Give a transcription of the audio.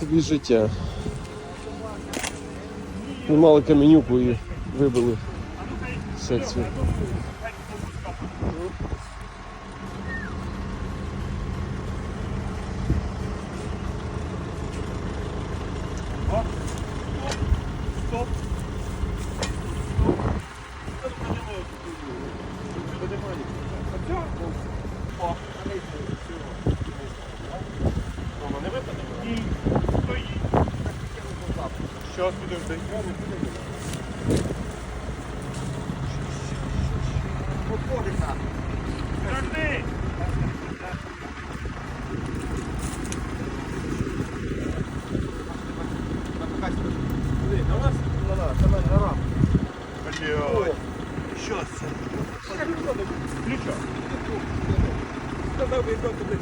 тобі життя. Ми мали каменюку і вибили секцію. Стоп. Мама, Щас підожди. Подожди. Блядь. Щас. Ключа. Сказав би, йдемо туди.